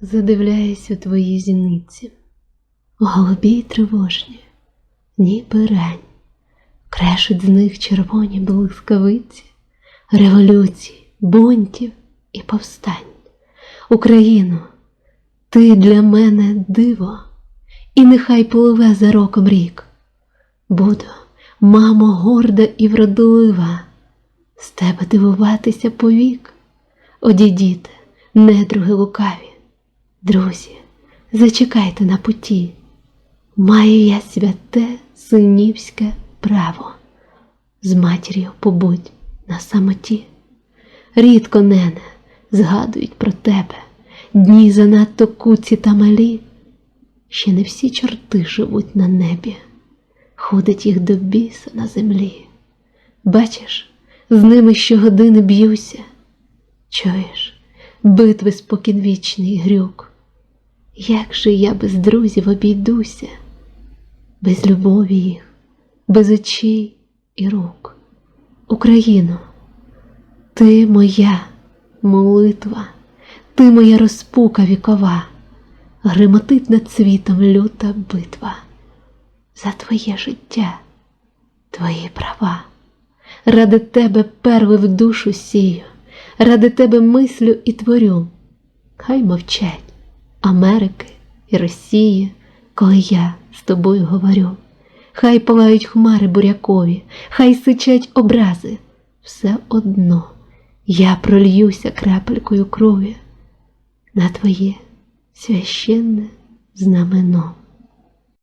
задивляюсь у твої зіниці, голубі й тривожні, ніби рань, крешуть з них червоні блискавиці, революцій, бунтів і повстань. Україно, ти для мене диво, і нехай пливе за роком рік. Буду, мамо, горда і вродлива, з тебе дивуватися повік. Одійдіте, недруги лукаві, друзі, зачекайте на путі. Маю я святе синівське право, з матір'ю побудь на самоті. Рідко, нене, згадують про тебе, дні занадто куці та малі. Ще не всі чорти живуть на небі, ходить їх до біса на землі. Бачиш, з ними щогодини б'юся. Чуєш, битви спокінвічний грюк. Як же я без друзів обійдуся, без любові їх, без очей і рук. Україно, ти моя молитва, ти моя розпука вікова, гримотить над світом люта битва. За твоє життя, твої права. Ради тебе перви в душу сію, ради тебе мислю і творю. Хай мовчать Америки і Росії, коли я з тобою говорю. Хай палають хмари бурякові, хай сичать образи. Все одно я прольюся крапелькою крові на твоє священне знамено.